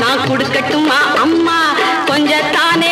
நான் கொடுக்கட்டுமா? அம்மா கொஞ்சம் தானே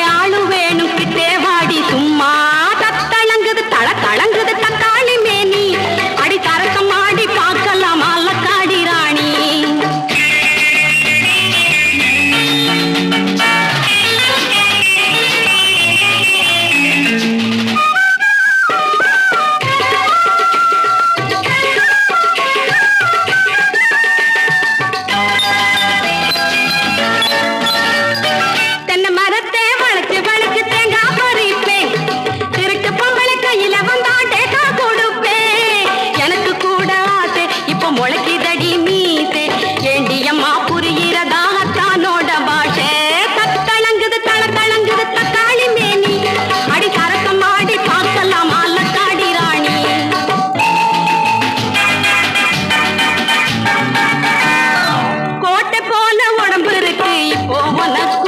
இருக்கு